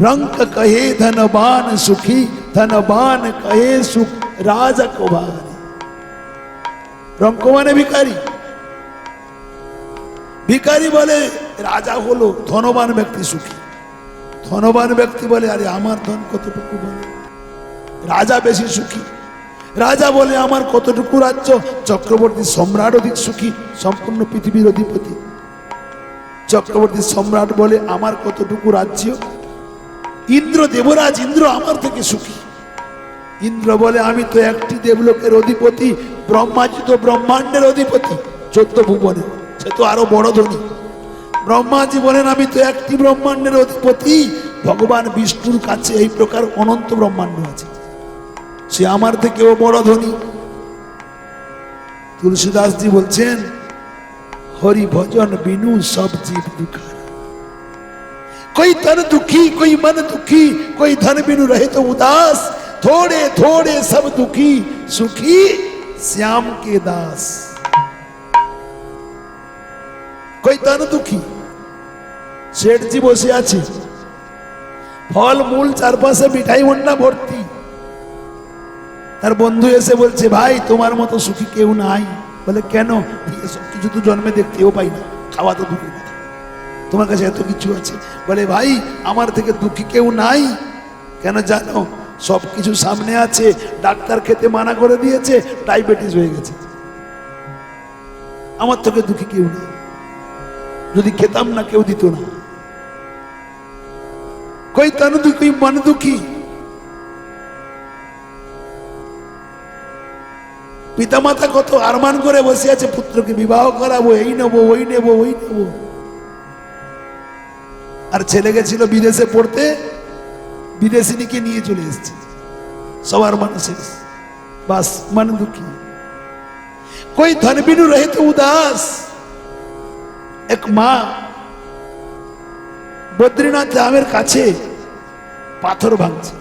रंक कहे धनबान सुखी धनबान कहे सुख राज कुमारी রঙ্ক মানে ভিকারি ভিকারি বলে রাজা হলো ধনবান ব্যক্তি সুখী ধনবান ব্যক্তি বলে আরে আমার ধন কতটুকু বলে রাজা বেশি সুখী রাজা বলে আমার কতটুকু রাজ্য চক্রবর্তী সম্রাট অধিক সুখী সম্পূর্ণ পৃথিবীর অধিপতি চক্রবর্তী সম্রাট বলে আমার কতটুকু রাজ্য ইন্দ্র দেবরাজ, ইন্দ্র আমার থেকে সুখী। ইন্দ্র বলে, আমি তো একটি দেবলোকের অধিপতি ব্রহ্মাজি তো ব্রহ্মাণ্ডের অধিপতি, চোদ্দ ভুবনে সে তো আরও বড় ধনী। ব্রহ্মাজি বলেন, আমি তো একটি ব্রহ্মাণ্ডের অধিপতি, ভগবান বিষ্ণুর কাছে এই প্রকার অনন্ত ব্রহ্মাণ্ড আছে। সে আমার থেকেও বড় ধনী। তুলসীদাসজি বলছেন হরি ভজন বিনু সব জীব দুখার कोई तन दुखी कोई मन दुखी कोई धन बिनु रहे तो उदास थोड़े थोड़े सब दुखी सुखी श्याम के दास कोई तन दुखी শেঠজি বসে আছে ফল মূল চারপাশে মিঠাই মন্ডা ভর্তি তার বন্ধু এসে বলছে ভাই তোমার মতো সুখী কেউ নাই বলে কেন এসব কিছু তো জন্মে দেখতেও পাই না খাওয়া তো দূরের কথা তোমার কাছে এত কিছু আছে? বলে, ভাই, আমার থেকে দুঃখী কেউ নাই। কেন জানো? সব কিছু সামনে আছে। ডাক্তার খেতে মানা করে দিয়েছে। ডায়াবেটিস হয়ে গেছে। আমার থেকে দুঃখী কেউ নেই। যদি খেতাম না, কেউ দিত না। কই তন দুঃখী মন দুঃখী? পিতামাতা কত আরমান করে বসে আছে, পুত্রকে বিবাহ করাবো, এই নেব, ওই নেব ওই নেব। আর ছেলে গেছিল বিদেশে পড়তে, বিদেশিনীকে নিয়ে চলে এসছে। সবার মানুষের বাস মান দুঃখী কই ধনবিনু রহে তো উদাস? এক মা বদ্রীনাথ ধামের কাছে পাথর ভাঙছে।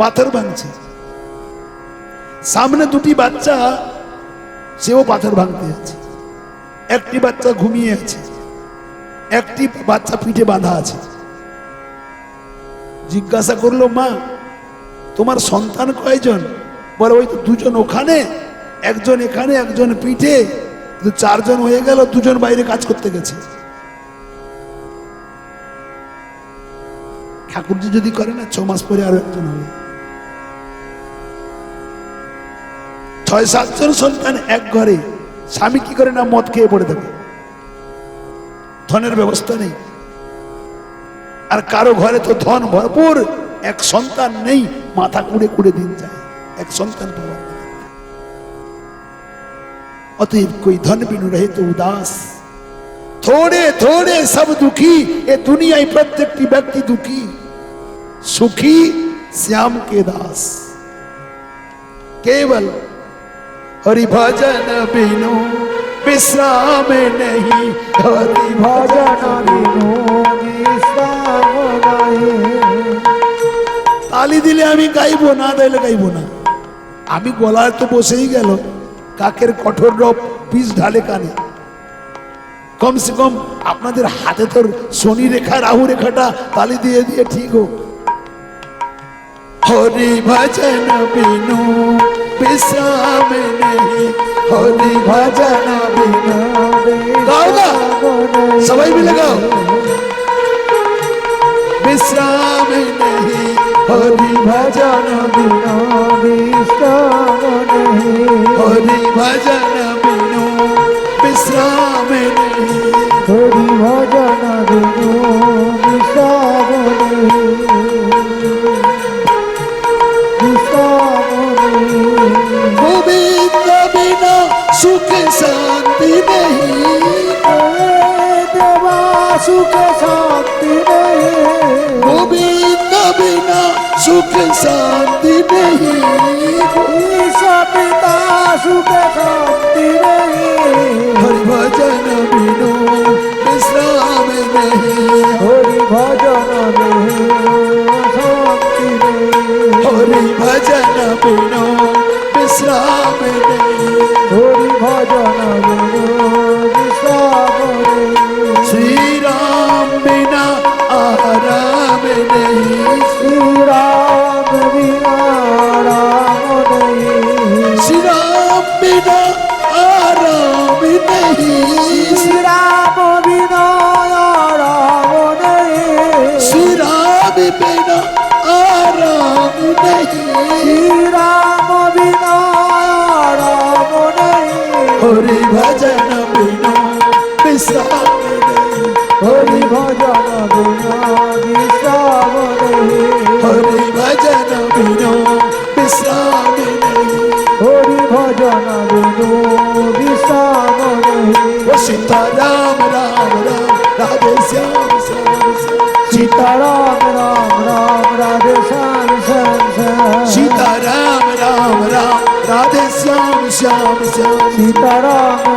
পাথর ভাঙছে। সামনে দুটি বাচ্চা, সেও পাথর ভাঙতে আছে একটি বাচ্চা ঘুমিয়ে আছে, একটি বাচ্চা পিঠে বাঁধা আছে। জিজ্ঞাসা করল, মা, তোমার সন্তান কয়জন? বলে, ওই তো দুজন ওখানে, একজন এখানে, একজন পিঠে চারজন হয়ে গেল, দুজন বাইরে কাজ করতে গেছে। ঠাকুরজি যদি করে না ছ মাস পরে আরও একজন হবে। ছয় সাতজন সন্তান এক ঘরে স্বামী কি করে না মদ খেয়ে পড়ে থাকে? ধনের ব্যবস্থা নেই। আর কারও ঘরে তো ধন ভরপুর, এক সন্তান নেই, মাথা কুড়ে কুড়ে দিন যায়। এক সন্তান অতএব কই ধন বিনু রহে তো উদাস। থোড়ে থোড়ে সব দুঃখী, এ দুনিয়ায় প্রত্যেকটি ব্যক্তি দুঃখী। সুখী শ্যাম কে দাস। কেবল हरि भजन बिनु विश्राम नहीं हरि भजन बिनु তালি দিলে আমি গাইবো না দিলে গাইবো না আমি গলায় তো বসেই গেল কাকের কঠোর রব বিষ ঢালে কানে কমসে কম আপনাদের হাতে তোর শনি রেখা রাহু রেখাটা তালি দিয়ে দিয়ে ঠিক হোক হরি ভজন বিনু বিশ্রাম নেই হরি ভজন বিনু গাও না সবাই মিলে গাও বিশ্রাম নেই হরি ভজন বিনু হরি ভজন বিনু বিশ্রাম নেই হরি সুখ শান্তি নেই। ঈশা পিতা সুখ শান্তি নেই। হরি ভজন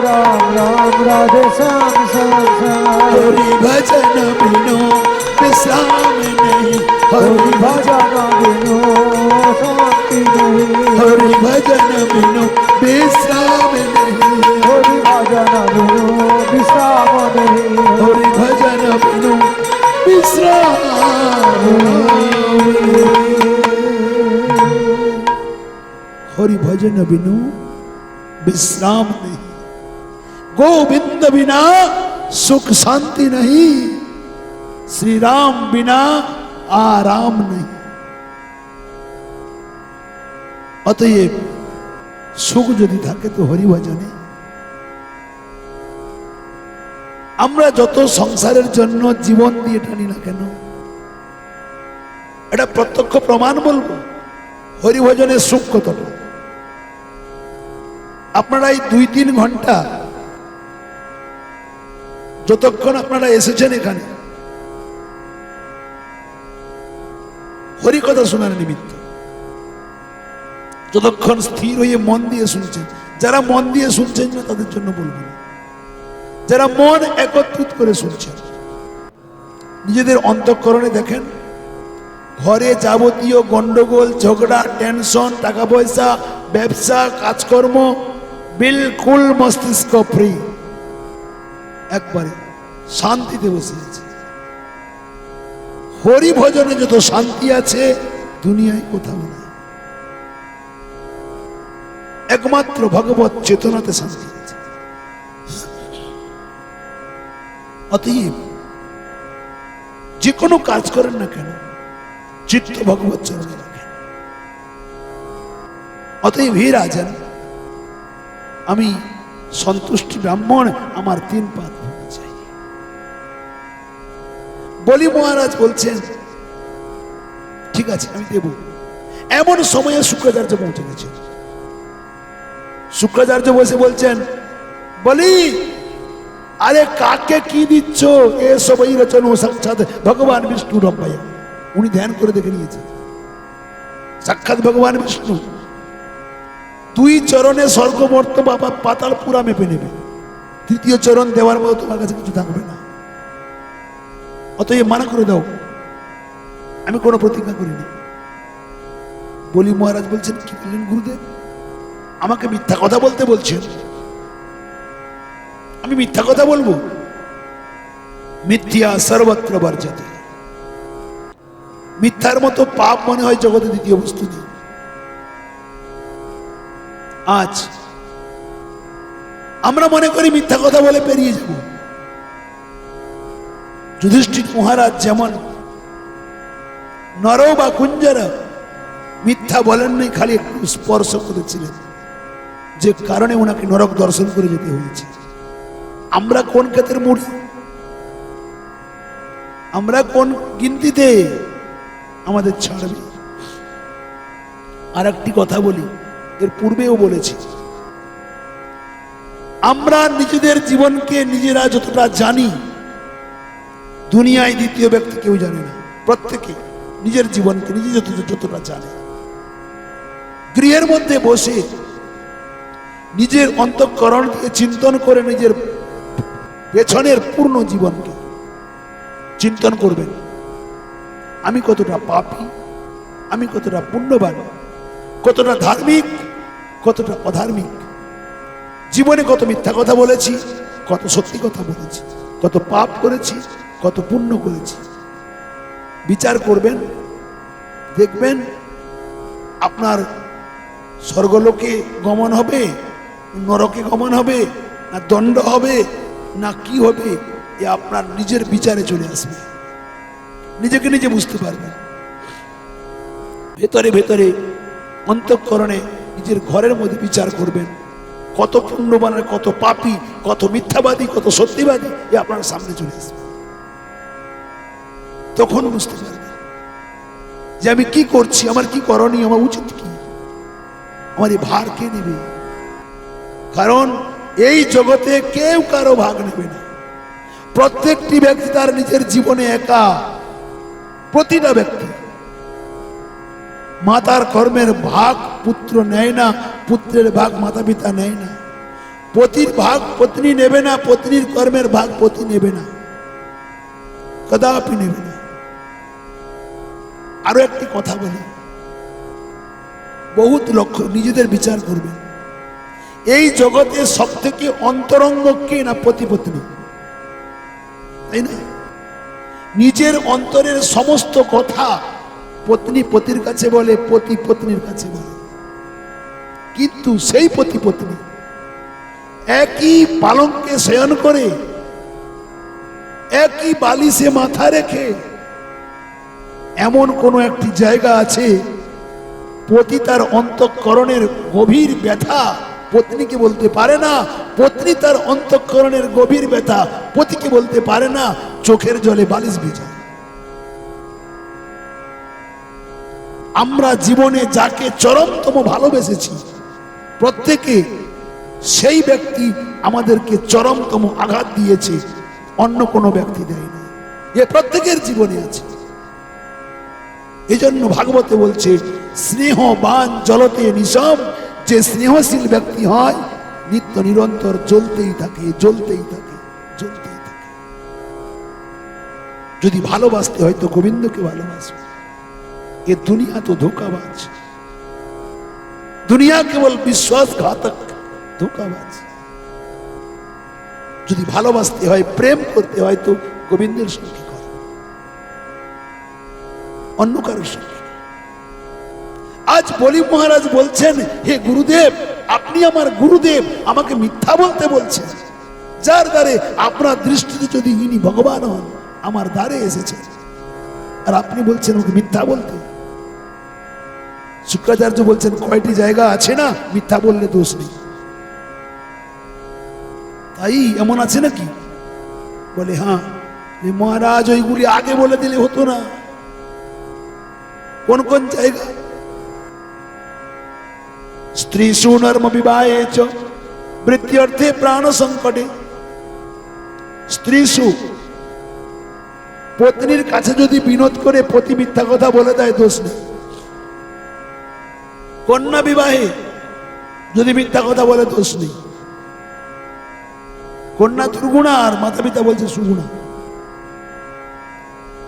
राम राम भजन बिनो विश्राम नहीं। हरि भजन बिनो भजन बिनो विश्राम नहीं। भजन बिनो विश्राम हरि भजन बिनो विश्राम। हरि भजन बिनो विश्राम नहीं। गोविंद बिना सुख शांति नहीं श्री राम बिना आराम नहीं অতএব সুখ যদি থাকে তো হরি ভজনে আমরা যত সংসারের জন্য জীবন দিয়ে টানি না কেন এটা প্রত্যক্ষ প্রমাণ বলবো হরিভজনের সুখ কতটা আপনারা এই দুই তিন ঘন্টা যতক্ষণ আপনারা এসেছেন এখানে, হরিকথা শোনার নিমিত্ত। যতক্ষণ স্থির হয়ে মন দিয়ে শুনছেন, যারা মন দিয়ে শুনছেন না, তাদের জন্য বলব যারা মন একত্রিত করে শুনছেন, নিজেদের অন্তঃকরণে দেখেন, ঘরে যাবতীয় গন্ডগোল, ঝগড়া, টেনশন, টাকা পয়সা, ব্যবসা, কাজকর্ম, বিলকুল মস্তিষ্ক ফ্রি একবারে শান্তিতে বসে আছে হরি ভজনে যত শান্তি আছে, দুনিয়ায় কোথাও নেই। একমাত্র ভগবত চেতনাতে শান্তি আছে। অতএব, যে কোনো কাজ করেন না কেন, চিত্ত ভগবত চরণে রাখেন। অতএব হে রাজন, আমি সন্তুষ্টি ব্রাহ্মণ, আমার তিন পাত বলি মহারাজ বলছেন, ঠিক আছে, আমি দেব। এমন সময়ে শুক্রাচার্য পৌঁছে গেছে। শুক্রাচার্য বসে বলছেন, বলি, আরে কাকে কি দিচ্ছ? এসব এই রচন সাক্ষাৎ ভগবান বিষ্ণু রম্বাইয়া উনি ধ্যান করে দেখে নিয়েছে সাক্ষাৎ ভগবান বিষ্ণু দুই চরণে স্বর্গ মর্ত বাবা পাতাল পুরা মেপে নেবে। তৃতীয় চরণ দেওয়ার মতো তোমার কাছে কিছু থাকবে না। অতএব মানা করে দাও। আমি কোনো প্রতিজ্ঞা করিনি। বলি, মহারাজ বলছেন, কি বললেন গুরুদেব? আমাকে মিথ্যা কথা বলতে বলছেন। আমি মিথ্যা কথা বলব? মিথ্যা সর্বত্র বর্জাতে। মিথ্যার মতো পাপ মনে হয় জগতে দ্বিতীয় বস্তু নেই। আজ আমরা মনে করি মিথ্যা কথা বলে পেরিয়ে যাব। যুধিষ্ঠির মহারাজ যেমন নর বা কুঞ্জরা মিথ্যা বলেন নাই, খালি একটু স্পর্শ করেছিলেন। যে কারণে ওনাকে নরক দর্শন করে যেতে হয়েছে। আমরা কোন ক্ষেত্রে মুড়ি আমরা কোন গিনতিতে আমাদের ছাড়বে? আর একটি কথা বলি, এর পূর্বেও বলেছি। আমরা নিজেদের জীবনকে নিজেরা যতটা জানি দুনিয়ায় দ্বিতীয় ব্যক্তি কেউ জানে না। প্রত্যেকে নিজের জীবনকে নিজে যত যতটা জানে। গৃহের মধ্যে বসে নিজের অন্তঃকরণকে চিন্তন করে নিজের পেছনের পূর্ণ জীবনকে চিন্তন করবেন। আমি কতটা পাপী, আমি কতটা পুণ্যবান, কতটা ধার্মিক, কতটা অধার্মিক। জীবনে কত মিথ্যা কথা বলেছি, কত সত্যি কথা বলেছি, কত পাপ করেছি কত পুণ্য করেছি। বিচার করবেন, দেখবেন আপনার স্বর্গলোকে গমন হবে, নরকে গমন হবে, না দণ্ড হবে, না কি হবে, এ আপনার নিজের বিচারে চলে আসবে। নিজেকে নিজে বুঝতে পারবেন। ভেতরে ভেতরে অন্তঃকরণে নিজের ঘরের মধ্যে বিচার করবেন। কত পুণ্যবান আর কত পাপী, কত মিথ্যাবাদী, কত সত্যিবাদী, এ আপনার সামনে চলে আসবে। তখন বুঝতে পারবে যে আমি কি করছি, আমার কি করণীয়, আমার উচিত কি? আমার এই ভার কে নেবে? কারণ এই জগতে কেউ কারও ভাগ নেবে না। প্রত্যেকটি ব্যক্তি তার নিজের জীবনে একা, প্রতিটা ব্যক্তি। মাতার কর্মের ভাগ পুত্র নেয় না, পুত্রের ভাগ মাতা পিতা নেয় না। পতির ভাগ পত্নী নেবে না, পত্নীর কর্মের ভাগ পতি নেবে না। কদাপি নেবে না। আরও একটি কথা বলি। বহুত লক্ষ্য নিজেদের বিচার করবে। এই জগতে সব থেকে অন্তরঙ্গ কে না পতি পত্নী তাই না? নিজের অন্তরের সমস্ত কথা পত্নী পতির কাছে বলে, পতি পত্নীর কাছে বলে। কিন্তু সেই পতি পত্নী একই পালঙ্কে শয়ন করে, একই বালিশে মাথা রেখে এমন কোনো একটি জায়গা আছে, পতি তার অন্তঃকরণের গভীর ব্যথা, পত্নীকে বলতে পারে না, পত্নী তার অন্তঃকরণের গভীর ব্যথা, পতিকে বলতে পারে না, চোখের জলে বালিশ ভিজা। আমরা জীবনে যাকে চরমতম ভালোবেসেছি, প্রত্যেকে সেই ব্যক্তি আমাদেরকে চরমতম আঘাত দিয়েছে, অন্য কোনো ব্যক্তি দেয়নি। এ প্রত্যেকের জীবনে আছে। এজন্য ভাগবতে বলছে স্নেহবান জলতে নিশম যে স্নেহশীল ব্যক্তি হয়, নিত্য নিরন্তর জ্বলতেই থাকে জ্বলতেই থাকে জ্বলতেই থাকে। যদি ভালোবাসতে হয় তো গোবিন্দকে ভালোবাসবে এ দুনিয়া তো ধোকাবাজ। দুনিয়া কেবল বিশ্বাসঘাতক, ধোকাবাজ। যদি ভালোবাসতে হয়, প্রেম করতে হয়, তো গোবিন্দের সঙ্গে অন্য কারোর সঙ্গে আজ বলি মহারাজ বলছেন, হে গুরুদেব, আপনি আমার গুরুদেব, আমাকে মিথ্যা বলতে বলছেন। যার দ্বারে আপনার দৃষ্টিতে যদি ইনি ভগবান হন, আমার দ্বারে এসেছেন আর আপনি বলছেন ওকে মিথ্যা বলতে? শুক্রাচার্য বলছেন, কয়টি জায়গা আছে না, মিথ্যা বললে দোষ নেই। তাই এমন আছে নাকি? বলে হ্যাঁ মহারাজ ওইগুলি আগে বলে দিলে হতো না। কোন কোন জায়গা? স্ত্রী সুনর্ম বিবাহে বৃত্তি প্রাণ সংকটে। স্ত্রী সু, পত্নীর কাছে যদি বিনোদ করে পতি মিথ্যা কথা বলে দেয়, দোষ নেই। কন্যা বিবাহে যদি মিথ্যা কথা বলে, দোষ নেই। কন্যা দুর্গুণা আর মাতা পিতা বলছে সুগুণা।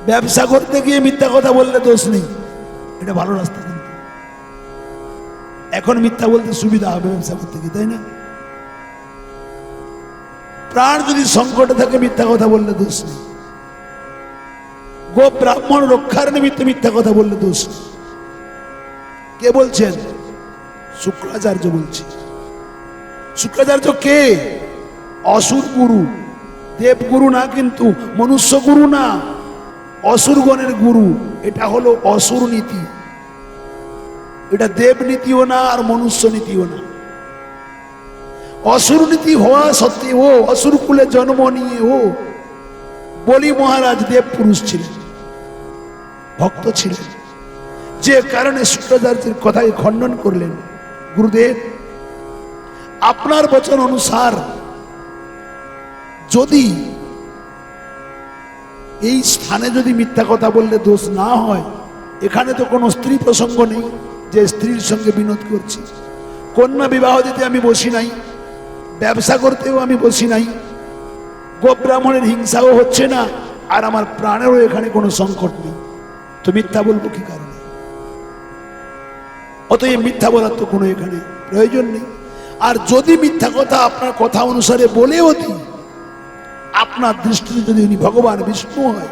ব্যবসা করতে গিয়ে মিথ্যা কথা বললে দোষ নেই। এটা ভালো রাস্তা কিন্তু। এখন মিথ্যা বলতে সুবিধা হবে ব্যবসা করতে গিয়ে, তাই না? প্রাণ যদি সংকটে থাকে, মিথ্যা কথা বললে দোষ নেই। গো ব্রাহ্মণ রক্ষার নিমিত্তে মিথ্যা কথা বললে দোষ কে বলছেন? শুক্রাচার্য বলছে। শুক্রাচার্য কে? অসুর গুরু। দেবগুরু না কিন্তু মনুষ্য গুরু না। অসুরগণের গুরু, এটা হলো অসুর নীতি। এটা দেব নীতিও না আর মনুষ্য নীতিও না। অসুর নীতি হওয়া সত্ত্বেও অসুর কুলে জন্ম নিয়ে, ও বলি মহারাজ দেব পুরুষ ছিলেন, ভক্ত ছিলেন। যে কারণে শুক্রাচার্যের কথাকে খণ্ডন করলেন, গুরুদেব, আপনার বচন অনুসার যদি এই স্থানে যদি মিথ্যা কথা বললে দোষ না হয়, এখানে তো কোনো স্ত্রী প্রসঙ্গ নেই যে স্ত্রীর সঙ্গে বিনোদ করছি। কন্যা বিবাহ দিতে আমি বসি নাই, ব্যবসা করতেও আমি বসি নাই, গোব্রাহ্মণের হিংসাও হচ্ছে না, আর আমার প্রাণেরও এখানে কোনো সংকট নেই। তো মিথ্যা বলব কি কারণে? অতএব মিথ্যা বলার তো কোনো এখানে প্রয়োজন নেই। আর যদি মিথ্যা কথা আপনার কথা অনুসারে বলেও দিই আপনার দৃষ্টিতে যদি ইনি ভগবান বিষ্ণু হয়,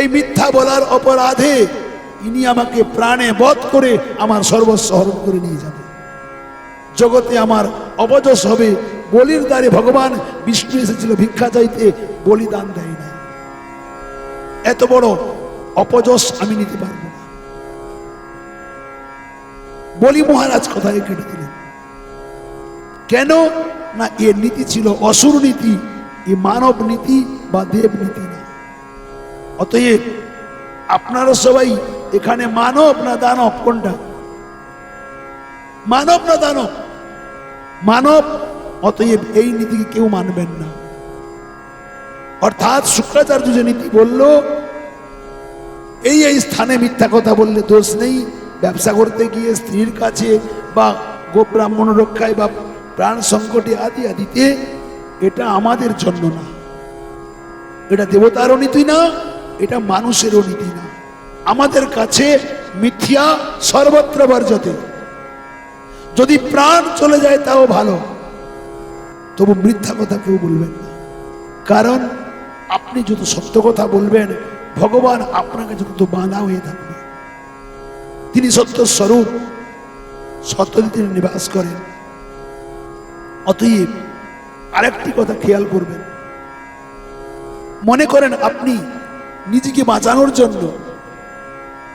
এই মিথ্যা বলার অপরাধে ইনি আমাকে প্রাণে বধ করে আমার সর্বস্ব হরণ করে নিয়ে যাবে। জগতে আমার অবজস হবে, বলির দ্বারে ভগবান বিষ্ণু এসেছিল, ভিক্ষা চাইতে বলিদান দেয় নাই। এত বড় অপজস আমি নিতে পারব না। বলি মহারাজ কথায় কেটে দিলেন, কেন না এর নীতি ছিল অসুর নীতি? এ মানব নীতি বা দেব নীতি না অতএব আপনারা সবাই এখানে মানব না দানব কোনটা? মানব না দানব? মানব, অতএব এই নীতিকে কেউ মানবেন না। অর্থাৎ শুক্রাচার্য যে নীতি বলল, এই এই স্থানে মিথ্যা কথা বললে দোষ নেই, ব্যবসা করতে গিয়ে স্ত্রীর কাছে বা গোব্রাহ্মণ রক্ষায় বা প্রাণ সংকটে আদি আদিতে এটা আমাদের জন্য না। এটা দেবতারও নীতি না, এটা মানুষেরও নীতি না। আমাদের কাছে মিথ্যা সর্বত্র বর্জতে। যদি প্রাণ চলে যায় তাও ভালো, তবু মিথ্যা কথা কেউ বলবেন না। কারণ আপনি যত সত্য কথা বলবেন, ভগবান আপনাকে যত বাঁধা হয়ে থাকবে, তিনি সত্য স্বরূপ সত্যতে তিনি নিবাস করেন, অতএব আরেকটি কথা খেয়াল করবেন। মনে করেন আপনি নিজেকে বাঁচানোর জন্য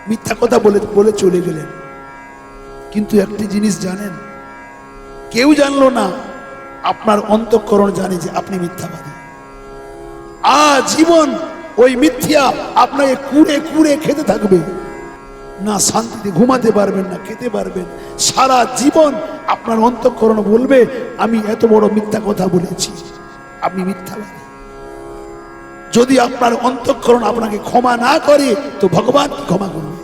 মিথ্যা কথা বলে বলে চলে গেলেন। কিন্তু একটি জিনিস জানেন, কেউ জানলো না, আপনার অন্তঃকরণ জানে যে আপনি মিথ্যাবাদী। আজীবন ওই মিথ্যা আপনাকে কুড়ে কুড়ে খেতে থাকবে। না শান্তিতে ঘুমাতে পারবেন না খেতে পারবেন। সারা জীবন আপনার অন্তঃকরণ বলবে, আমি এত বড় মিথ্যা কথা বলেছি। আপনি মিথ্যাবাদী যদি আপনার অন্তঃকরণ আপনাকে ক্ষমা না করে, তো ভগবান ক্ষমা করবে।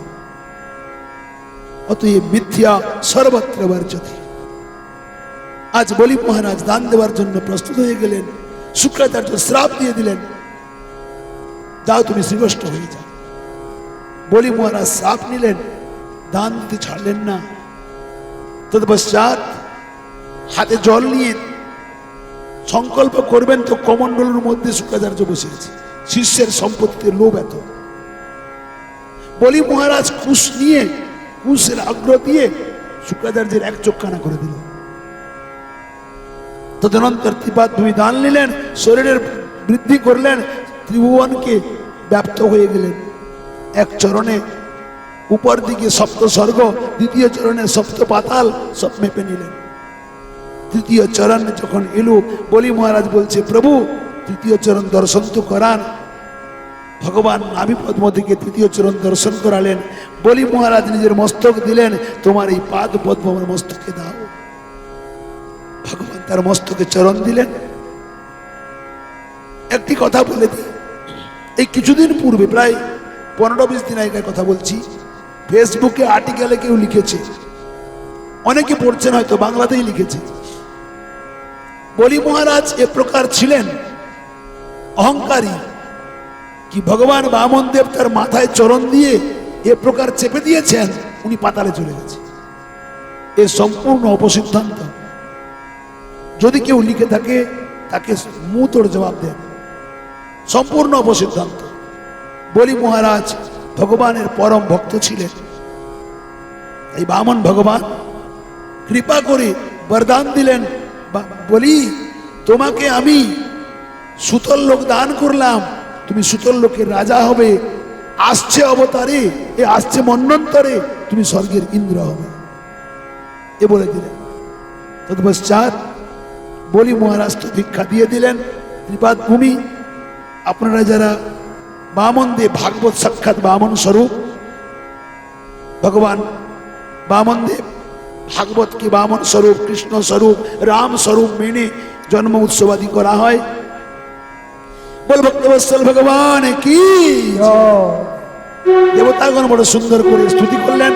অতএব মিথ্যা সর্বত্র বর্জতে। আজ বলি মহারাজ, দান দেওয়ার জন্য প্রস্তুত হয়ে গেলেন। শুক্রাচার্য শ্রাপ দিয়ে দিলেন। যাও তুমি শ্রীগষ্ট হয়ে যাও। বলি মহারাজ শ্রাপ নিলেন, দান দিতে ছাড়লেন না। তৎপশ্চাৎ হাতে জল নিয়ে সংকল্প করবেন তো কমণ্ডলের মধ্যে শুক্রাচার্য বসে আছে শিষ্যের সম্পত্তিতে লোভ এত। বলি মহারাজ, কুশ নিয়ে, কুশের আগ্রহ দিয়ে শুক্রাচার্যের এক চোখ কানা করে দিল। তদনন্তর ত্রিপাদ দুই দান নিলেন, শরীরের বৃদ্ধি করলেন, ত্রিভুবনকে ব্যাপ্ত হয়ে গেলেন। এক চরণে, উপর দিকে সপ্ত স্বর্গ দ্বিতীয় চরণে সপ্ত পাতাল, সব মেপে নিলেন। তৃতীয় চরণ যখন এলো, বলি মহারাজ বলছে, প্রভু, তৃতীয় চরণ দর্শন তো করান। ভগবান নাভি পদ্ম থেকে তৃতীয় চরণ দর্শন করালেন। বলি মহারাজ নিজের মস্তক দিলেন, তোমার এই পাদ পদ্ম আমার মস্তকে দাও। ভগবান তার মস্তকে চরণ দিলেন। একটি কথা বলে দিই, এই কিছুদিন পূর্বে, প্রায় পনেরো বিশ দিন আগের কথা বলছি। ফেসবুকে আর্টিকেলে কেউ লিখেছে। অনেকে পড়ছেন হয়তো, বাংলাতেই লিখেছে। বলি মহারাজ, এ প্রকার ছিলেন। অহংকারী। কি ভগবান বামন দেব তার মাথায় চরণ দিয়ে এ প্রকার চেপে দিয়েছেন, উনি পাতালে চলে গেছে। এ সম্পূর্ণ অপসিদ্ধান্ত। যদি কেউ লিখে থাকে, তাকে মুতোর জবাব দেন। সম্পূর্ণ অপসিদ্ধান্ত। বলি মহারাজ, ভগবানের পরম ভক্ত ছিলেন। এই বামন ভগবান কৃপা করে বরদান দিলেন বলি, তোমাকে আমি সুতল লোক দান করলাম, তুমি সুতল লোকের রাজা হবে, আসছে অবতারে, এ আসছে মন্বন্তরে তুমি স্বর্গের ইন্দ্র হবে। এ বলে দিলেন। তৎপশ্চাৎ বলি মহারাজ তো ভিক্ষা দিয়ে দিলেন ত্রিপাদ ভূমি আপনারা যারা বামন দেব ভাগবত সাক্ষাৎ বামন স্বরূপ। ভগবান বামন দেব ভাগবতকে বামন স্বরূপ কৃষ্ণ স্বরূপ রাম স্বরূপ মেনে জন্ম উৎসব আদি করা হয়। বল ভক্তবৎসল ভগবান কি? দেবতাগণ বড় সুন্দর করে স্তুতি করলেন।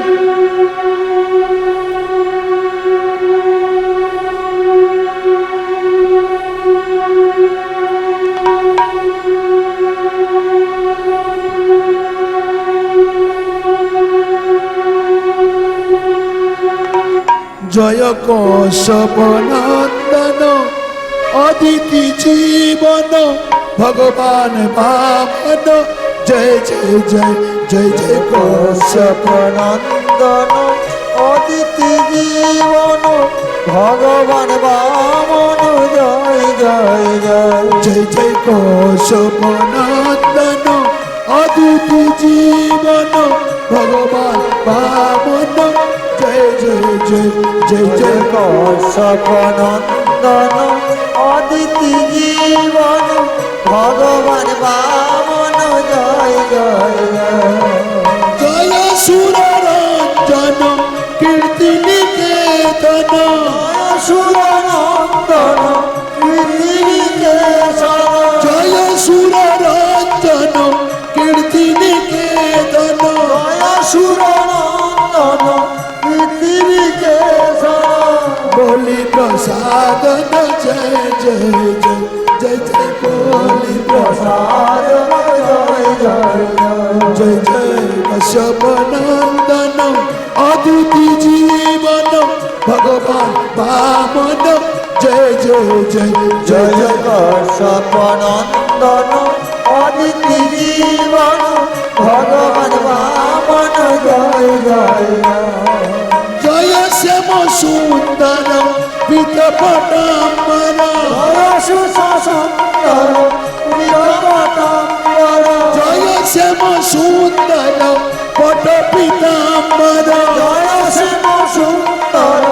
জয় কৌশবনন্দন অদিতি জীবন, ভগবান বামন জয় জয় জয় জয় জয় কৌশব নন্দন অদিতি জীবন, ভগবান বামন জয় জয় জয় জয় জয় কৌশবনন্দন অদিতি জীবন, ভগবান বামন জয় জয় জয় জয় জয় কৌশপনন্দন নন্দন অদিতি জীবন ভগবান বামন জয় জয় জয় জয় সুর রঞ্জন কীর্তি নিকেতন সুরনন্দন বলি প্রসাদন জয় জয় জয় জয় জয় বলি প্রসাদ প্রসাদ জয় জয় জয় জয় জয় কশ্যপ নন্দন অদিতি জীবন ভগবান বামন জয় জয় জয় জয় জয় জয় কশ্যপ নন্দন অদিতি জীবন ভগবান বামন জয় জয় জয় শ্যাম সুন্দর বিতপটাম্বর সুশাসন্তর বিতপটাম্বর জয় শ্যাম সুন্দর পট পিতাম্বর জয় শ্যাম সুন্দর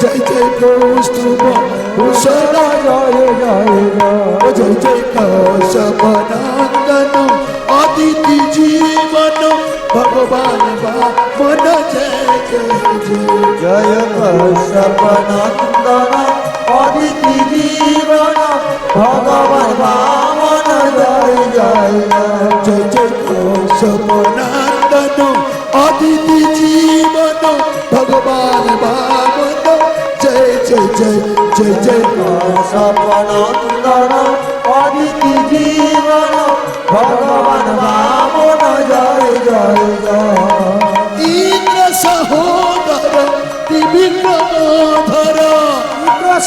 জয় জয় কৌস্তুভ ভূষণ জয় জয় জয় জয় কৌশবনা ভগবান বামন জয় জয় জয় জয় কশ্যপ নন্দন অদিতি জীবন, ভগবান বামন জয়। জয় জয় অদিতি জীবন, ভগবান বামন জয়। জয় জয় জয় জয় কশ্যপ অদিতি জীবন ভগবান বামন জয় জয় জয়। ইন্দ্র সহোদর ত্রিবিক্রমধর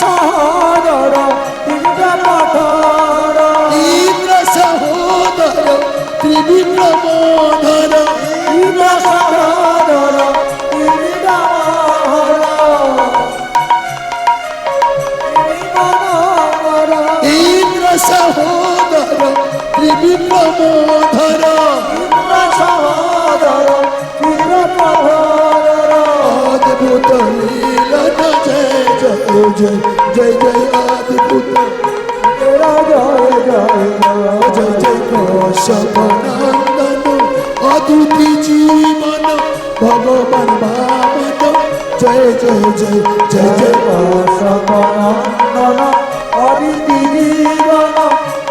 সহদর জয় জয় জয় আদি পুত্র জয় জয় জয় জয় কৌশবনন্দন অদ্ভুতি জীবন, ভগবান ভাবন জয় জয় জয় জয় জয় কৌশবনন্দন অদিতি জীবন,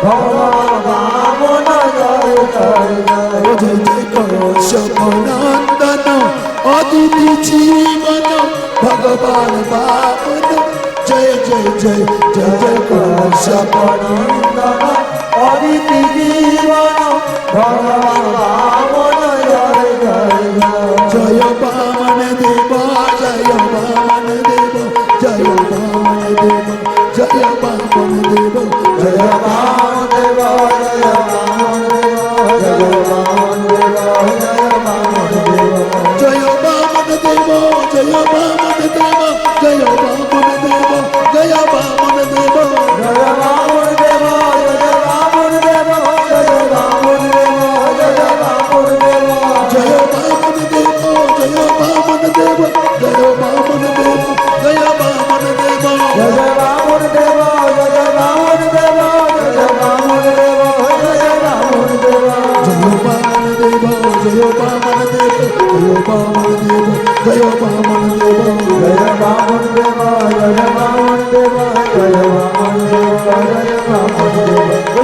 ভগবান ভাবন জয় জয় জয় জয় জয় জয় জয় কৌশব অদিতি জীবন ভগবান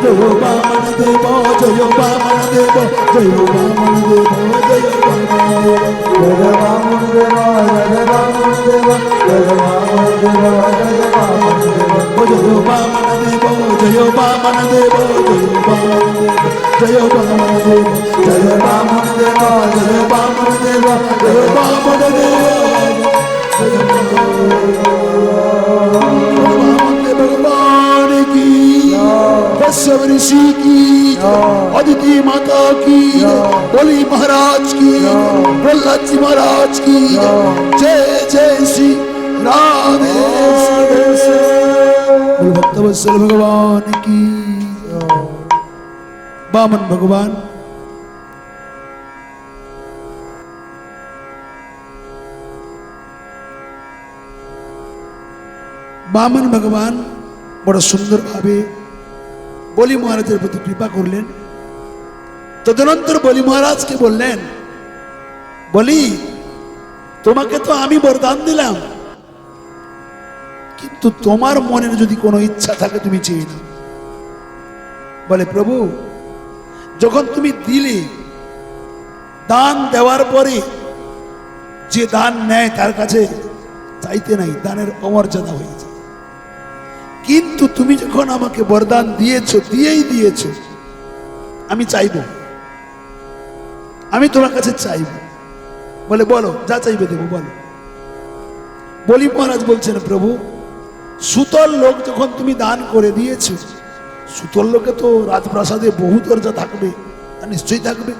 দেব জয় বামন দেব জয় বামন দেব জয় বামন দেব জয় বামন দেব জয় বামন দেব জয় বামন দেব জয় বামন দেব জয় বামন দেব জয় বামন দেব জয় বামন দেব জয় বামন দেব জয় বামন দেব জয় বামন দেব জয় বামন দেব জয় বামন ऋषि की अदिति माता की बोली महाराज की महाराज की। जय जय श्री राधे भगवान की। बामन भगवान। बामन भगवान बड़ा सुंदर भावे বলি মহারাজের প্রতি কৃপা করলেন। তদনন্তর বলি মহারাজকে বললেন, বলি, তোমাকে তো আমি বরদান দিলাম, কিন্তু তোমার মনের যদি কোনো ইচ্ছা থাকে তুমি চেয়ে নাও। বলে, প্রভু, যখন তুমি দিলে, দান দেওয়ার পরে যে দান নেয় তার কাছে চাইতে নাই, দানের অমর্যাদা হয়ে যায়। কিন্তু তুমি যখন আমাকে বরদান দিয়েছ, দিয়েই দিয়েছ, আমি চাইব। আমি তোমার কাছে চাইব। বলে, বলো, যা চাইবে দেবো, বলো। বলি, মহারাজ বলছেন, প্রভু, সুতল লোক যখন তুমি দান করে দিয়েছ, সুতল লোকে তো রাজপ্রাসাদে বহু দরজা থাকবে নিশ্চয়ই থাকবে।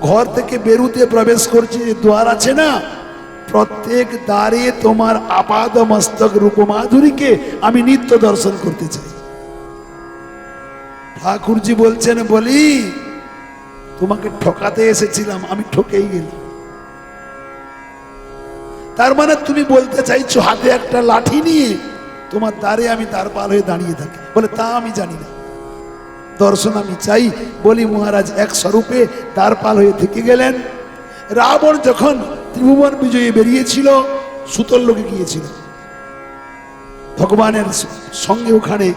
ঘর থেকে বেরুতে প্রবেশ করছে যে দ্বার আছে না? প্রত্যেক দ্বারে তোমার আপাদ মস্তক রূপমাধুরীকে আমি নিত্য দর্শন করতে চাই। ঠাকুরজি বলছেন, বলি, তোমাকে ঠকাতে এসেছিলাম, আমি ঠকেই গেলাম। তার মানে তুমি বলতে চাইছো, হাতে একটা লাঠি নিয়ে তোমার দ্বারে আমি তার পাল হয়ে দাঁড়িয়ে থাকি। বলে, তা আমি জানি না। দর্শন আমি চাই, বলি, মহারাজ, এক স্বরূপে তার পাল হয়ে থেকে গেলেন। রাবণ যখন ত্রিভুবন বিজয়ী বেরিয়েছিল সুতল লোকে গিয়েছিল। ভগবানের সঙ্গে ওখানে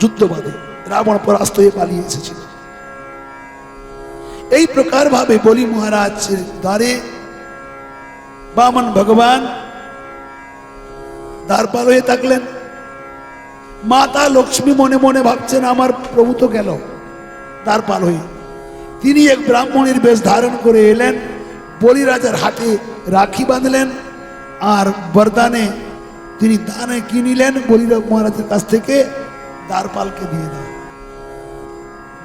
যুদ্ধ বাঁধে, রাবণ পরাস্ত হয়ে পালিয়ে এসেছিল। এই প্রকার ভাবে বলি মহারাজের দ্বারে বামন ভগবান দ্বারপাল হয়ে থাকলেন। মাতা লক্ষ্মী মনে মনে ভাবছেন, আমার প্রভু তো গেল দ্বারপাল হয়ে। তিনি এক ব্রাহ্মণের বেশ ধারণ করে এলেন। বলি রাজার হাতে রাখি বাঁধলেন আর বরদানে তিনি দানে কি নিলেন বলি মহারাজের কাছ থেকে দ্বারপালকে দিয়ে দেন।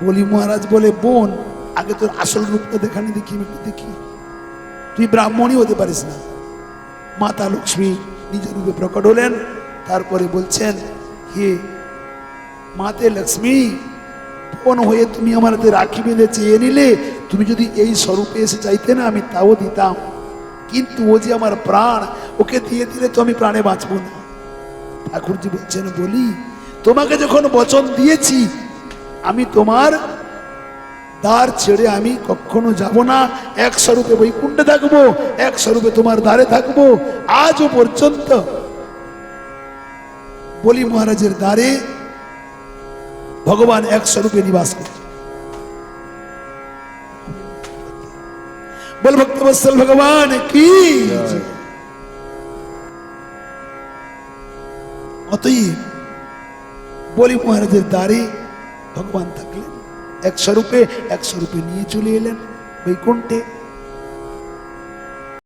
বলি মহারাজ বলে, বোন, আগে তোর আসল রূপটা দেখানি, দেখি একটু দেখি। তুই ব্রাহ্মণই হতে পারিস না। মাতা লক্ষ্মী নিজের রূপে প্রকট হলেন। তারপরে বলছেন, হে মাতে লক্ষ্মী বোন হয়ে তুমি আমার হাতে রাখি বেঁধে চেয়ে নিলে তুমি যদি এই স্বরূপে এসে চাইতে না, আমি তাও দিতাম। কিন্তু ও যে আমার প্রাণ, ওকে দিয়ে দিলে তো আমি প্রাণে বাঁচবো না। ঠাকুরজি বলছেন, বলি, তোমাকে যখন বচন দিয়েছি, আমি তোমার দ্বার ছেড়ে আমি কখনো যাব না। এক স্বরূপে বৈকুণ্ঠে থাকব, এক স্বরূপে তোমার দ্বারে থাকব। আজও পর্যন্ত বলি মহারাজের দ্বারে ভগবান এক স্বরূপে নিবাস করছে বল ভক্তবৎসল ভগবান, কি? অতএব বলি মহারাজের দ্বারে ভগবান থাকলেন এক স্বরূপে এক স্বরূপে নিয়ে চলে এলেন বৈকুণ্ঠে।